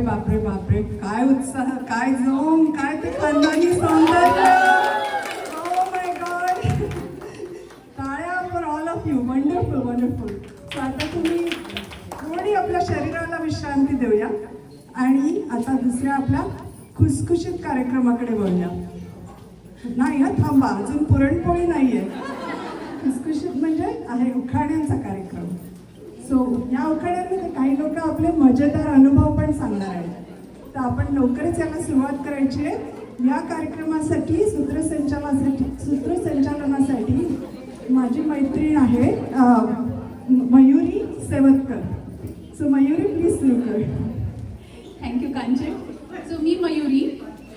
बापरे बापरे बापरे. काय उत्साह काय जोम काय ते खानदानी सौंदर्य. Oh टाळ्या for all of you wonderful wonderful so आता तुम्ही थोडी आपल्या शरीराला विश्रांती देऊया? आणि आता दुसऱ्या आपल्या खुसखुशीत कार्यक्रमाकडे वळूया. नाही हा थांबा. अजून पुरणपोळी नाही आहे खुसखुशीत म्हणजे आहे उखाण्यांचा कार्यक्रम. सो या उखाड्यांमध्ये काही लोक आपले मजेदार अनुभव पण सांगणार आहेत. तर आपण लवकरच याला सुरुवात करायची आहे. या कार्यक्रमासाठी सूत्रसंचालनासाठी सूत्रसंचालनासाठी माझी मैत्रीण आहे मयुरी सेवतकर. सो मयुरी प्लीज सुरू कर. थँक्यू कांचन सो मी मयुरी.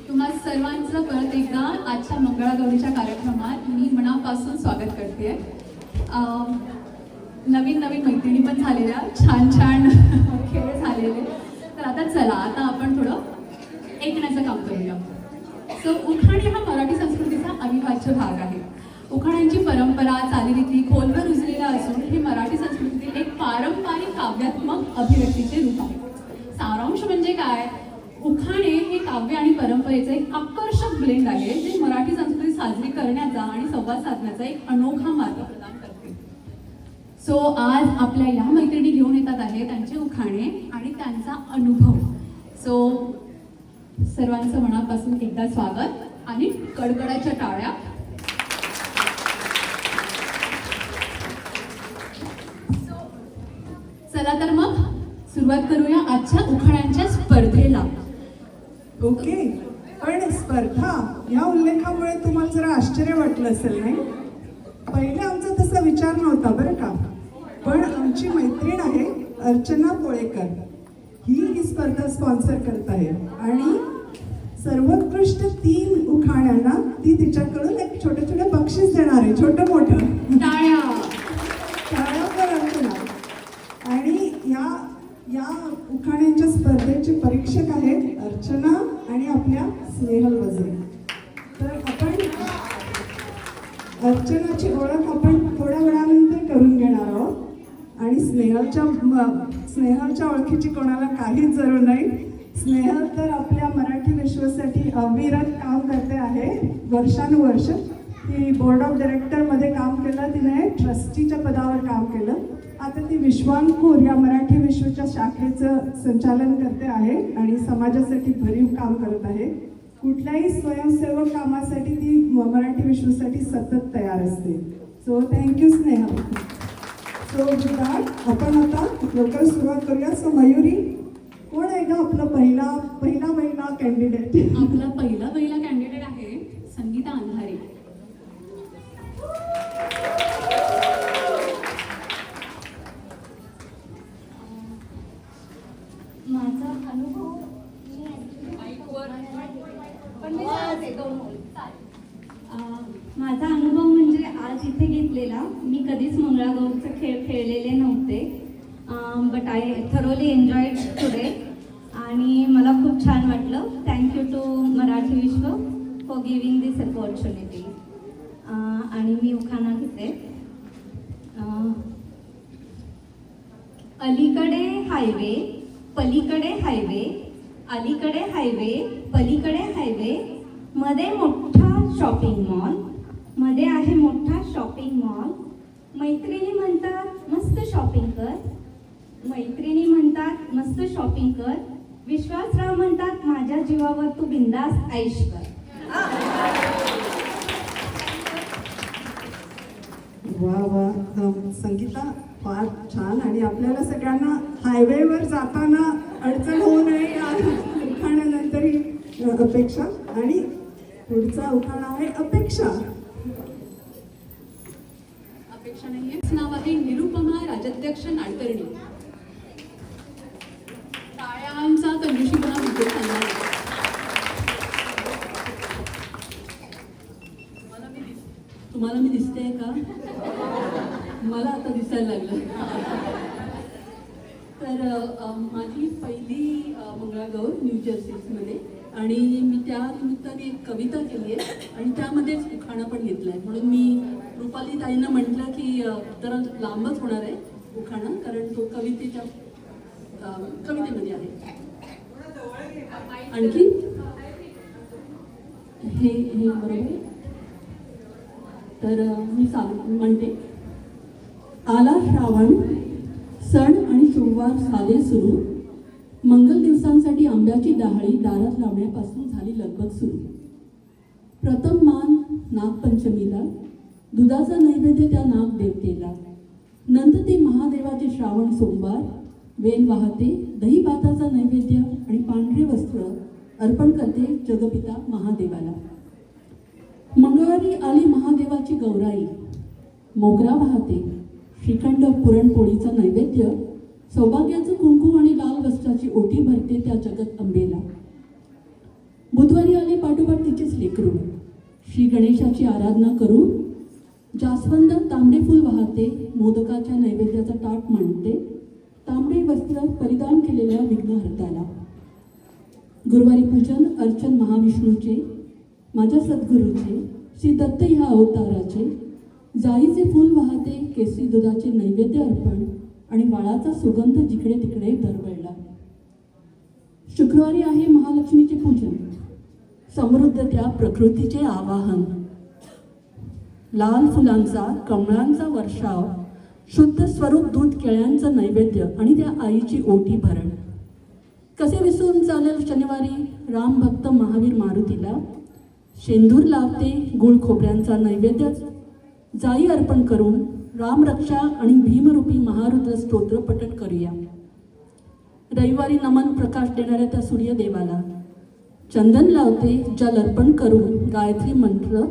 तुम्हा सर्वांचं परत एकदा आजच्या मंगळागौरीच्या कार्यक्रमात मी मनापासून स्वागत करते. नवीन नवीन मैत्रिणी पण झालेल्या छान छान खेळ झालेले. तर आता चला आता आपण थोडं ऐकण्याचं काम करूया. सो उखाणे हा मराठी संस्कृतीचा अविभाज्य भाग आहे. उखाण्यांची परंपरा चालीरीती खोलवर रुजलेल्या असून हे मराठी संस्कृतीतील एक पारंपरिक काव्यात्मक अभिव्यक्तीचे रूप आहे. सारांश म्हणजे काय? उखाणे हे काव्य आणि परंपरेचं एक आकर्षक ब्लेंड आहे जे मराठी संस्कृती साजरी करण्याचा आणि संवाद साधण्याचा एक अनोखा मार्ग सो आज आपल्या या मैत्रिणी घेऊन येतात आहे त्यांचे उखाणे आणि त्यांचा अनुभव. सो सर्वांचं मनापासून एकदा स्वागत आणि कडकडाच्या टाळ्या. चला तर मग सुरुवात करूया आजच्या उखाण्यांच्या स्पर्धेला. ओके पण स्पर्धा या उल्लेखामुळे तुम्हाला जरा आश्चर्य वाटलं असेल नाही? पहिले आमचा तसा विचार नव्हता बरं का? पण आमची मैत्रीण आहे अर्चना पोळेकर ही ही स्पर्धा स्पॉन्सर करत आहे. आणि सर्वोत्कृष्ट तीन उखाण्यांना ती तिच्याकडून एक छोटे छोटे बक्षीस देणार आहे. छोटं मोठं. टाळ्या. अर्चना आणि या या उखाण्यांच्या स्पर्धेचे परीक्षक आहेत अर्चना आणि आपल्या स्नेहल वजे तर आपण अर्चनाची ओळख आपण थोड्या वेळानंतर आणि स्नेहलच्या स्नेहलच्या ओळखीची कोणाला काहीच जरूर नाही. स्नेहल तर आपल्या मराठी विश्वासाठी अविरत काम करते आहे. वर्षानुवर्ष ती बोर्ड ऑफ डायरेक्टरमध्ये काम केलं तिने ट्रस्टीच्या पदावर काम केलं. आता ती विश्वांकूर या मराठी विश्वच्या शाखेचं संचालन करते आहे आणि समाजासाठी भरीव काम करत आहे. कुठल्याही स्वयंसेवक कामासाठी ती मराठी विश्वासाठी सतत तयार असते. So thank you Sneha. So Virat आपण आता लवकर सुरुवात करूया. सो मयुरी कोण आहे का आपला पहिला पहिला महिला कॅन्डिडेट आपला पहिला पहिला कॅन्डिडेट आहे संगीता अंधारे. माझा अनुभव पण मी सांगते दोन ओळी. अं, माझा अनुभव म्हणजे इथे घेतलेला मी कधीच मंगळागौरचे खेळ खेळलेले नव्हते. But I thoroughly enjoyed today आणि मला खूप छान वाटलं. थँक्यू टू मराठी विश्व फॉर गिविंग दिस अपॉर्च्युनिटी आणि मी उखाणा घेते. अलीकडे हायवे पलीकडे हायवे अलीकडे हायवे पलीकडे हायवे मध्ये मोठा शॉपिंग मॉल मध्ये आहे मोठा शॉपिंग मॉल मैत्रिणी म्हणतात मस्त शॉपिंग कर. मैत्रिणी म्हणतात मस्त शॉपिंग कर. विश्वासराव म्हणतात माझ्या जीवावर तू बिंदास ऐश कर. वा वा. संगीता फार छान. आणि आपल्याला सगळ्यांना हायवेवर जाताना अडचण होऊ नये या अपेक्षा. आणि पुढचा उखाणा आहे अपेक्षा. अपेक्षा नाहीये. नाव आहे निरुपमा राजाध्यक्ष नाडकर्णी. टाळ्यांचा कंजूशीपणा विजय चालला आहे. तुम्हाला मी दिस- तुम्हाला मी दिसते का? मला आता दिसायला लागलं. तर माझी पहिली मंगळागौर न्यू जर्सीमध्ये आणि मी त्या निमित्ताने एक कविता केली आहे आणि त्यामध्येच उखाणा पण घेतला आहे म्हणून मी रुपाली ताईनं म्हटलं की जरा लांबच होणार आहे उखाणा कारण तो कवितेच्या कवितेमध्ये आहे. आणखी? हे हे बरोबर तर मी चालू म्हणते. आला श्रावण सण आणि सोमवार साधे सुरू. मंगल दिवसांसाठी आंब्याची डहाळी दारात लावण्यापासून झाली लगबग सुरू. प्रथम मान नागपंचमीला दुधाचा नैवेद्य त्या नागदेवतेला. नंतर ते महादेवाचे श्रावण सोमवार वेल वाहते दही भाताचा नैवेद्य आणि पांढरे वस्त्र अर्पण करते जगपिता महादेवाला. मंगळवारी आली महादेवाची गौराई. मोगरा वाहते. श्रीखंड पुरणपोळीचा नैवेद्य सौभाग्याचं कुंकू आणि लाल वस्त्राची ओटी भरते त्या जगत अंबेला बुधवारी आले पाठोपाठ तिचेच लेकरू. श्री गणेशाची आराधना करून जास्वंद तांबडे फुल वाहते मोदकाच्या नैवेद्याचा ताट मांडते. तांबडे वस्त्र परिधान केलेल्या विघ्नहर्त्याला गुरुवारी पूजन अर्चन महाविष्णूचे माझ्या सद्गुरूचे श्री दत्त ह्या अवताराचे. जाईचे फूल वाहते केसरी दुधाचे नैवेद्य अर्पण आणि वाळाचा सुगंध जिकडे तिकडे दरवळला. शुक्रवारी आहे महालक्ष्मीचे पूजन. समृद्ध त्या प्रकृतीचे आवाहन. लाल फुलांचा कमळांचा वर्षाव शुद्ध स्वरूप दूध केळ्यांचं नैवेद्य आणि त्या आईची ओटी भरण. कसे विसरून चालेल शनिवारी? राम भक्त महावीर मारुतीला. शेंदूर लावते गुळ खोबऱ्यांचा नैवेद्य जाई अर्पण करून रामरक्षा आणि भीमरूपी महारुद्र स्तोत्र पठण करूया. रविवारी नमन प्रकाश देणाऱ्या त्या सूर्यदेवाला. चंदन लावते जल अर्पण करून गायत्री मंत्र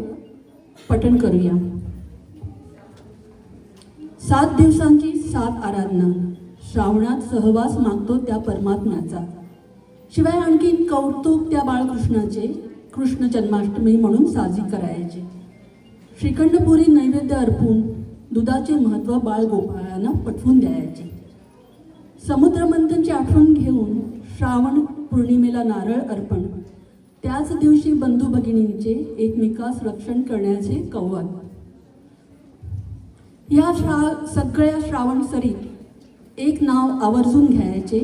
पठण करूया. सात दिवसांची सात आराधना. श्रावणात सहवास मागतो त्या परमात्म्याचा. शिवाय आणखी कौतुक त्या बाळकृष्णाचे कृष्ण जन्माष्टमी म्हणून साजरी करायचे. श्रीखंडपुरी नैवेद्य अर्पून दुधाचे महत्त्व बाळगोपाळांना पटवून द्यायचे. समुद्रमंथनची आठवण घेऊन श्रावण पौर्णिमेला नारळ अर्पण त्याच दिवशी बंधू भगिनींचे एकमेकास रक्षण करण्याचे कौवाद या श्रा सगळ्या श्रावण सरीत एक नाव आवर्जून घ्यायचे.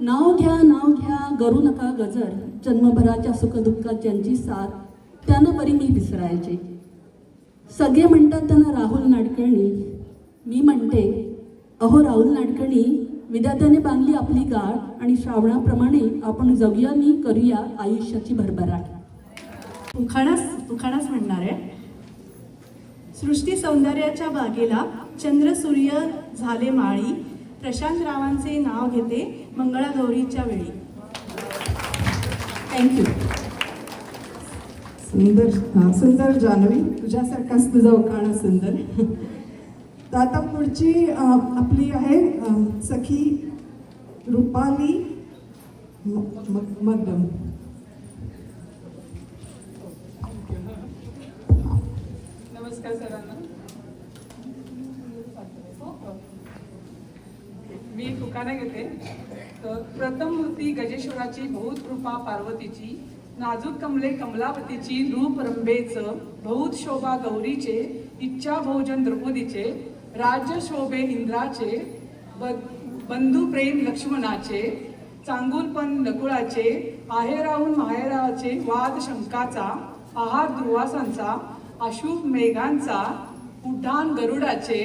नाव घ्या नाव घ्या गरू नका गजर जन्मभराच्या सुखदुःखात ज्यांची साथ त्यानं बरी मी विसरायचे. सगळे म्हणतात त्यांना राहुल नाडकर्णी. मी म्हणते अहो राहुल नाडकर्णी विद्यार्थ्याने बांधली आपली गाठ आणि श्रावणाप्रमाणे आपण जगुयानी करूया आयुष्याची भरभराट. उखाणाच उखाणाच म्हणणार आहे. सृष्टी सौंदर्याच्या बागेला चंद्र सूर्य झाले माळी. प्रशांत रावांचे नाव घेते मंगळागौरीच्या वेळी. थँक्यू सुंदर हा, सुंदर जानवी तुझ्यासारखाच तुझा उखाणा सुंदर. तर आता पुढची आपली आहे सखी रुपाली म- मगदम नमस्कार सरांना. मी तुकाने घेते. तर प्रथम मूर्ती गजेश्वराची बहुत कृपा पार्वतीची नाजूक कमले कमलावतीची रूप रंबेचं बहुत शोभा गौरीचे इच्छा भोजन द्रौपदीचे राज्य शोभे इंद्राचे ब- बंधू प्रेम लक्ष्मणाचे चांगुलपण नकुळाचे आहेराहून माहेराचे वाद शंकाचा आहार दुर्वासांचा अशुभ मेघांचा उड्डाण गरुडाचे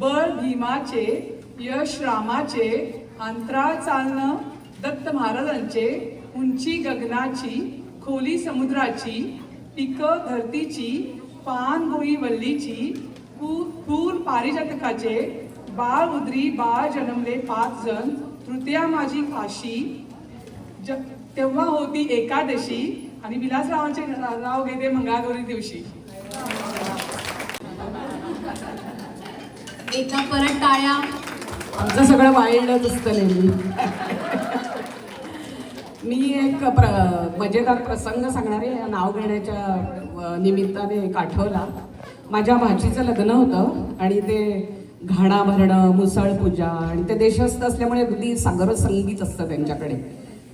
बळ भीमाचे यश रामाचे अंतराळ चालणं दत्त महाराजांचे उंची गगनाची खोली समुद्राची पिकं धरतीची पान भुई वल्लीची फू- फूल पारिजातकाचे बाळ उदरी बाळ जन्मले पाच जण तृतीया माझी काशी. ज तेव्हा होती एकादशी आणि विलासरावांचे नाव घेते मंगळागौरी दिवशी. एकदा परत टाळ्या. आमचं सगळं वाईल्डच असतं नेहमी. मी एक प्र मजेदार प्रसंग सांगणारे नाव घेण्याच्या निमित्ताने एक आठवला माझ्या भाचीचं लग्न होतं आणि ते घाणा भरणं मुसळ पूजा आणि ते देशस्थ असल्यामुळे अगदी सागर संगीत असतं त्यांच्याकडे.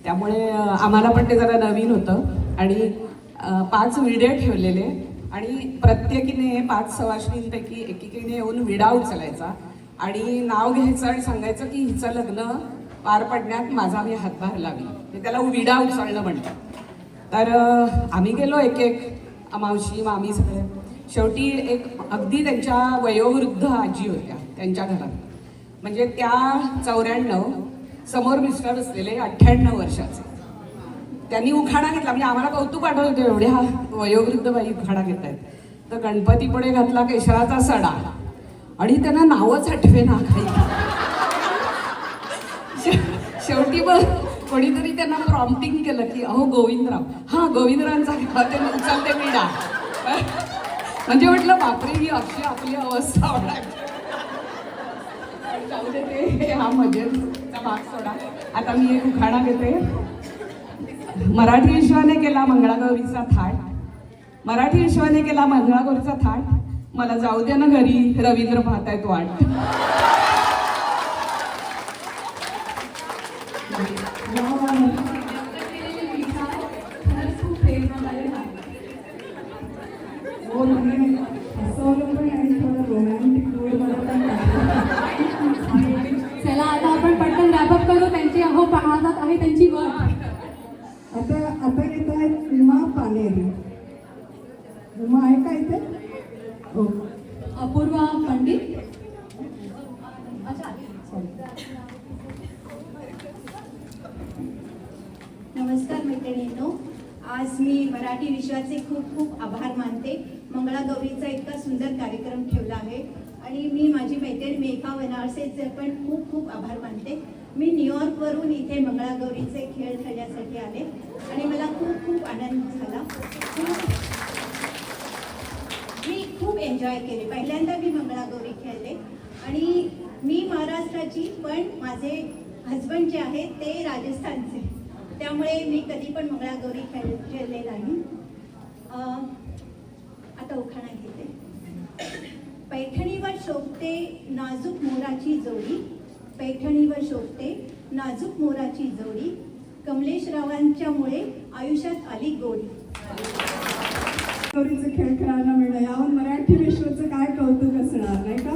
त्यामुळे आम्हाला पण ते जरा नवीन होतं आणि पाच विडे ठेवलेले आणि प्रत्येकीने पाच सवाशणींपैकी एकेकीने येऊन विडा उचलायचा आणि नाव घ्यायचं आणि सांगायचं की हिचं लग्न पार पडण्यात माझा मी हातभार लागला. म्हणजे त्याला विडा उचलणं म्हणतात तर आम्ही गेलो एक एक मावशी मामी सगळे. शेवटी एक अगदी त्यांच्या वयोवृद्ध आजी होत्या त्यांच्या घरात. म्हणजे त्या चौऱ्याण्णव समोर मिस्टर असलेले अठ्ठ्याण्णव वर्षाचे. त्यांनी उखाणा घेतला म्हणजे आम्हाला कौतुक वाटत होते एवढ्या वयोवृद्ध बाई उखाणा घेत आहेत तर गणपती पुढे घातला केशराचा सडा. आणि त्यांना नावच आठवे ना काही. शे- शेवटी मग कोणीतरी त्यांना प्रॉम्प्टिंग केलं की अहो गोविंदराव. हा गोविंदरावांचा घ्या ते उचलते विडा म्हणजे म्हटलं बापरे ही अशी आपली अवस्था जाऊ दे ते हा मजेचा भाग सोडा. आता मी एक उखाणा घेते. मराठी विश्वाने केला मंगळागौरीचा थाट मराठी विश्वाने केला मंगळागौरीचा थाट मला जाऊ दे ना घरी रवींद्र पाहतायत वाट. Oh, no. खूप आभार मानते. मी न्यूयॉर्कवरून इथे मंगळागौरीचे खेळ खेळण्यासाठी आले आणि मला खूप खूप आनंद झाला. खूप मी खूप एन्जॉय केले. पहिल्यांदा मी मंगळागौरी खेळले. आणि मी महाराष्ट्राची पण माझे हजबंड जे आहेत ते राजस्थानचे. त्यामुळे मी कधी पण मंगळागौरी खेळ खेळले नाही. आता उखाणा घेते. पैठणीवर शोभते नाजूक मोराची जोडी. पैठणीवर शोभते नाजूक मोराची जोडी कमलेशरावांच्यामुळे आयुष्यात आली गोडी. गौरीचे खेळ खेळायला मिळणं यावर मराठी विश्वाचं काय कौतुक असणार नाही का?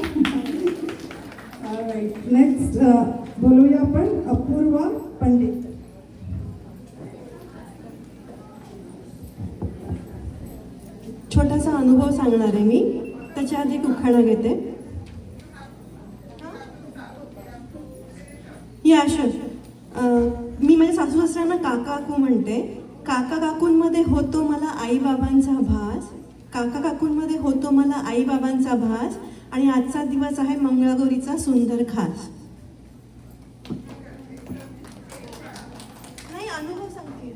नेक्स्ट बोलूया आपण अपूर्वा पंडित. छोटासा अनुभव सांगणार आहे मी. त्याच्या आधी एक उखाणा घेते या शुअर मी माझ्या सासू सासऱ्यांना काका काकू म्हणते काका काकूंमध्ये होतो मला आईबाबांचा भास काका काकूंमध्ये होतो मला आईबाबांचा भास आणि आजचा दिवस आहे मंगळागौरीचा सुंदर खास. नाही अनुभव सांगते.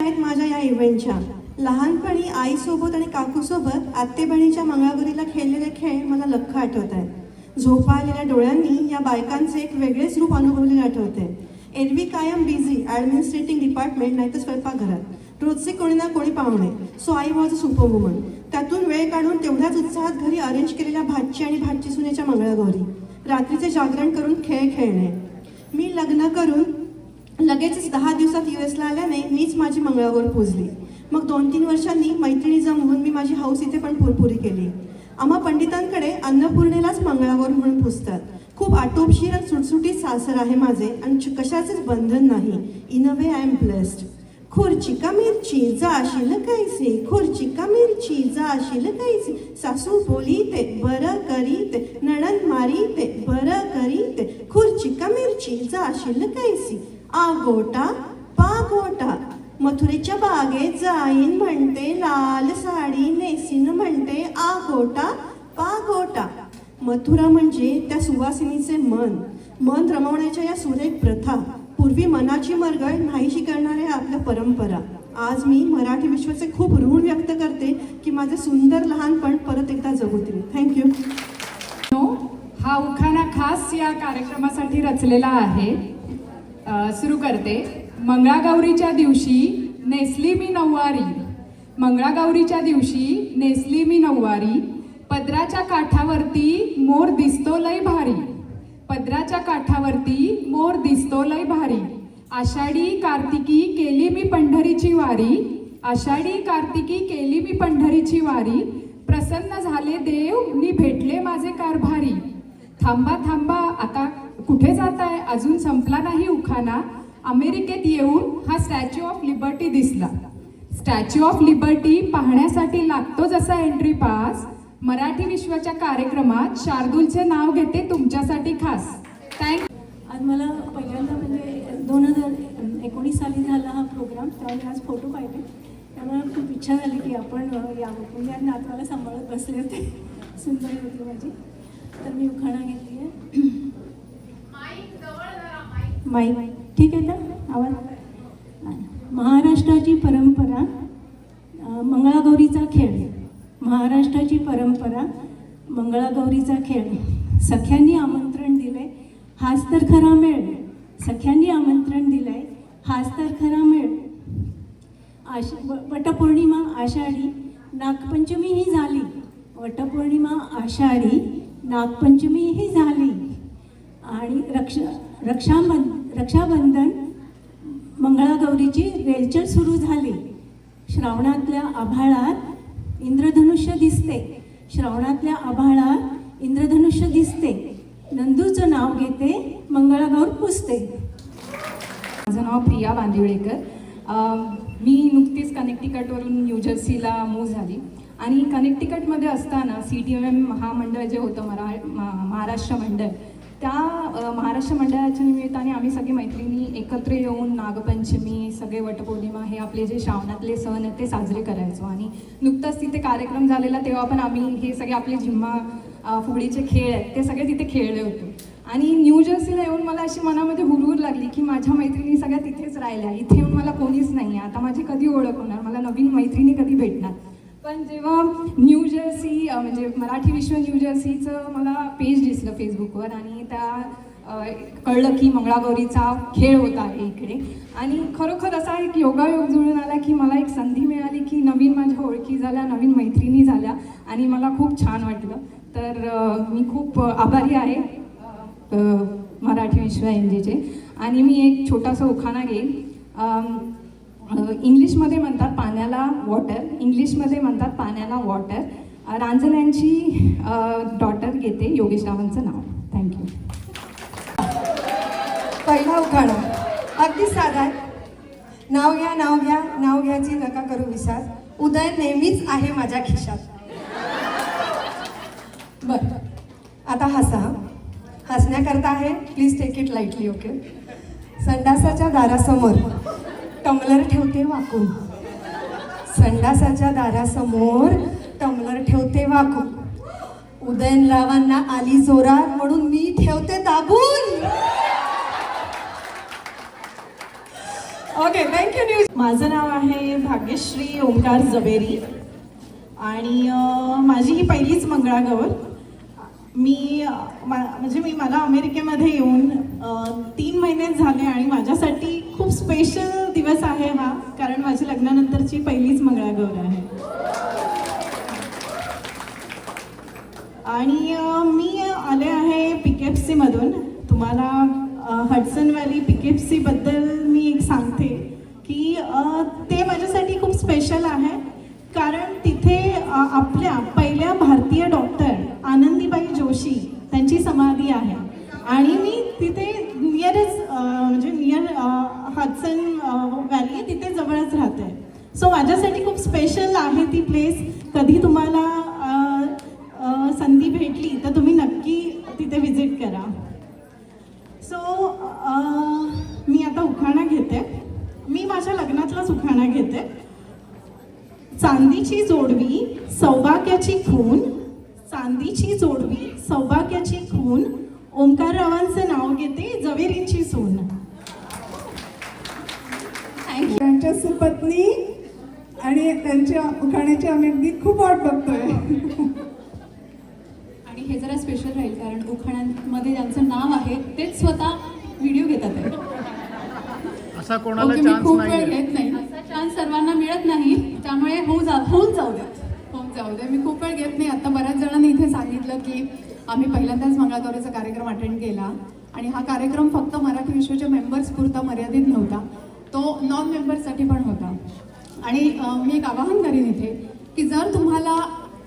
आहेत माझ्या या इव्हेंटच्या. लहानपणी आईसोबत आणि काकूसोबत आत्तेबहिणीच्या मंगळागौरीला खेळलेले खेळ मला लख्ख आठवत आहेत. झोपाळलेल्या डोळ्यांनी या बायकांचे एक वेगळेच रूप अनुभवलेले आठवते. एरवी कायम बिझी ॲडमिनिस्ट्रेटिंग डिपार्टमेंट नाही तर स्वयंपाकघरात. रोजचे कोणी ना कोणी पाहुणे so I was a super woman त्यातून वेळ काढून तेवढ्याच उत्साहात घरी अरेंज केलेल्या भातची आणि भातची सुनेच्या मंगळागौरी. रात्रीचे जागरण करून खेळ खेळणे. मी लग्न करून लगेचच दहा दिवसात यू एसला आल्याने मीच माझी मंगळागौर पोजली मग दोन तीन वर्षांनी मैत्रिणी जमवून मी माझी हौस इथे पण पुरपुरी केली. आम्हा पंडितांकडे अन्नपूर्णेलाच मंगळागौर म्हणून पुजतात. खूप आटोपशीर आणि सुटसुटीत सासर आहे माझे आणि कशाचेच बंधन नाही. In a way I am blessed खुर्ची का मिरची जाशील कैसे? खुर्ची का मिरची जाशील कैसे? सासू बोलीते बरं करीते नणन मारीते बरं करीते खुर्ची का मिरची जाशील कैसी? आगोटा पागोटा मथुरेच्या बागेत जाईन म्हणते लाल साडी नेसीन म्हणते आगोटा पागोटा. मथुरा म्हणजे त्या सुवासिनीचे मन. मन रमवण्याच्या या सुरेख प्रथा. पूर्वी मनाची मरगळ नाहीशी करणाऱ्या आपल्या परंपरा. आज मी मराठी विश्वाचे खूप ऋण व्यक्त करते की माझे सुंदर लहानपण परत एकदा जगू थँक्यू नो, हा उखाणा खास या कार्यक्रमासाठी रचलेला आहे. सुरू करते. मंगळागौरीच्या दिवशी नेसली मी नऊवारी. मंगळागौरीच्या दिवशी नेसली मी नऊवारी. पदराच्या काठावरती मोर दिसतो लय भारी. पदराच्या काठावरती मोर दिसतो लय भारी. आषाढी कार्तिकी केली मी पंढरीची वारी. आषाढी कार्तिकी केली मी पंढरीची वारी. प्रसन्न झाले देव मी भेटले माझे कारभारी. थांबा थांबा आता कुठे जाताय? अजून संपला नाही उखाना. अमेरिकेत येऊन हा स्टॅच्यू ऑफ लिबर्टी दिसला. स्टॅच्यू ऑफ लिबर्टी पाहण्यासाठी लागतो जसा एंट्री पास मराठी विश्वाच्या कार्यक्रमात शार्दूलचे नाव घेते तुमच्यासाठी खास. थँक आज मला पहिल्यांदा म्हणजे दोन हजार एकोणीस साली झाला हा प्रोग्राम त्यावेळी आज फोटो पाहिले त्यामुळे खूप इच्छा झाली की आपण यावं म्हणजे आज नातवाला सांभाळत बसले होते. सुंदर होती माझी. तर मी उखाणा घेतली आहे. माई ठीक आहे ना? आवाज? महाराष्ट्राची परंपरा मंगळागौरीचा खेळ. महाराष्ट्राची परंपरा मंगळागौरीचा खेळ. सख्यांनी आमंत्रण दिले हाच तर खरा मेळ. सख्यांनी आमंत्रण दिलंय हाच तर खरा मेळ. आष वटपौर्णिमा आषाढी नागपंचमी ही झाली. वटपौर्णिमा आषाढी नागपंचमी ही झाली. आणि रक्ष रक्षाबं रक्षाबंधन मंगळागौरीची रेलचल सुरू झाली. श्रावणातल्या आभाळात इंद्रधनुष्य दिसते. श्रावणातल्या आभाळात इंद्रधनुष्य दिसते. नंदूचं नाव घेते मंगळागौर पुसते. माझं नाव प्रिया बांदिवळेकर. मी नुकतीच कनेक्टिकटवरून न्यूजर्सीला मूव झाली. आणि कनेक्टिकटमध्ये असताना सी टी एम एम महामंडळ जे होतं मरा महाराष्ट्र मंडळ त्या महाराष्ट्र मंडळाच्या निमित्ताने आम्ही सगळी मैत्रिणी एकत्र येऊन नागपंचमी सगळे वटपौर्णिमा हे आपले जे श्रावणातले सण आहेत ते साजरे करायचो. आणि नुकताच तिथे कार्यक्रम झालेला तेव्हा पण आम्ही हे सगळे आपले झिम्मा फुगडीचे खेळ आहेत ते सगळे तिथे खेळले होते. आणि न्यू जर्सीला येऊन मला अशी मनामध्ये हुरहुर लागली की माझ्या मैत्रिणी सगळ्या तिथेच राहिल्या. इथे येऊन मला कोणीच नाही आता माझी कधी ओळख होणार? मला नवीन मैत्रिणी कधी भेटणार? पण जेव्हा न्यू जर्सी म्हणजे मराठी विश्व न्यू जर्सीचं मला पेज फेसबुकवर आणि त्या कळलं की मंगळागौरीचा खेळ होता आहे इकडे आणि खरोखर असा एक योगायोग जुळून आला की मला एक संधी मिळाली की नवीन माझ्या ओळखी झाल्या नवीन मैत्रिणी झाल्या आणि मला खूप छान वाटलं. तर मी खूप आभारी आहे मराठी विश्व एम जीचे आणि मी एक छोटासा उखाणा घेईन. इंग्लिशमध्ये म्हणतात पाण्याला वॉटर इंग्लिशमध्ये म्हणतात पाण्याला वॉटर रांजण्यांची डॉटर घेते योगेश रावांचं नाव. थँक्यू पहिला उखाणा. अगदी साधा. आहे. नाव घ्या नाव घ्या नाव घ्यायची नका करू विचार. उदय नेहमीच आहे माझ्या खिशात. बर. आता हसा. हसण्याकरता आहे. Please take it lightly okay संडासाच्या दारासमोर. टमलर ठेवते वाकून. संडासाच्या दारासमोर टमलर ठेवते वाकून. उदयनरावांना आली जोरात म्हणून मी ठेवते दाबून. ओके थँक्यू न्यूज माझं नाव आहे भाग्यश्री ओंकार जबेरी आणि माझी ही पहिलीच मंगळागौर. मी मा- म्हणजे मी मला अमेरिकेमध्ये येऊन तीन महिने झाले आणि माझ्यासाठी खूप स्पेशल दिवस आहे हा कारण माझ्या लग्नानंतर पहिलीच मंगळागौर आहे आणि मी आले आहे पी के एफ सीमधून तुम्हाला ओंकाररावांचं नाव घेते जवेरींची सून. त्यांच्या सुपत्नी आणि त्यांच्या उखाण्याची आम्ही अगदी खूप वाट बघतोय. आणि हे जरा स्पेशल राहील कारण उखाण्यांमध्ये ज्यांचं नाव आहे तेच स्वतः व्हिडिओ घेतात. असा कोणाला चान्स खूप वेळ नाही घेत नाही. असा चान्स सर्वांना मिळत नाही त्यामुळे होऊ जा होऊन जाऊ द्या. होऊन जाऊ द्या. मी खूप वेळ घेत नाही. आता बऱ्याच जणांनी इथे सांगितलं की आम्ही पहिल्यांदाच मंगळागौरीचा कार्यक्रम अटेंड केला. आणि हा कार्यक्रम फक्त मराठी विश्वच्या मेंबर्स पुरता मर्यादित नव्हता. तो नॉन मेंबर्ससाठी पण होता. आणि मी एक आवाहन करीन इथे की जर तुम्हाला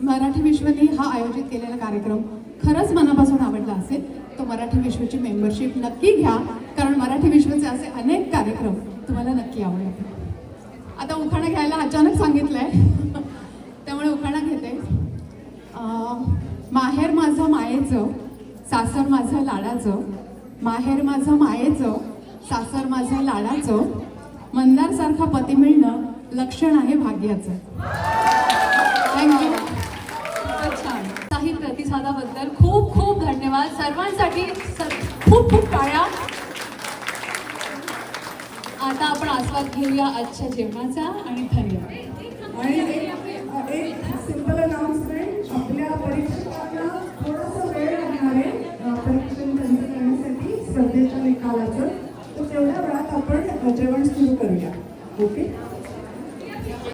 मराठी विश्वने हा आयोजित केलेला कार्यक्रम खरंच मनापासून आवडला असेल तो मराठी विश्वची मेंबरशिप नक्की घ्या. कारण मराठी विश्वचे असे अनेक कार्यक्रम तुम्हाला नक्की आवडेल. आता उखाणा घ्यायला अचानक सांगितलं आहे त्यामुळे उखाणा घेते. माहेर माझं मायेचं सासर माझं लाडाचं माहेर माझं मायेचं सासर माझं लाडाचं मंदारसारखा पती मिळणं लक्षण आहे भाग्याचं. थँक्यू खूपच छान. काही प्रतिसादाबद्दल खूप खूप धन्यवाद. सर्वांसाठी सर खूप खूप टाळ्या. आता आपण आस्वाद घेऊया आजच्या जेवणाचा आणि धन्यवाद आणि स्पर्धेच्या निकालाचं. तर तेवढ्या वेळात आपण जेवण सुरू करूया. ओके?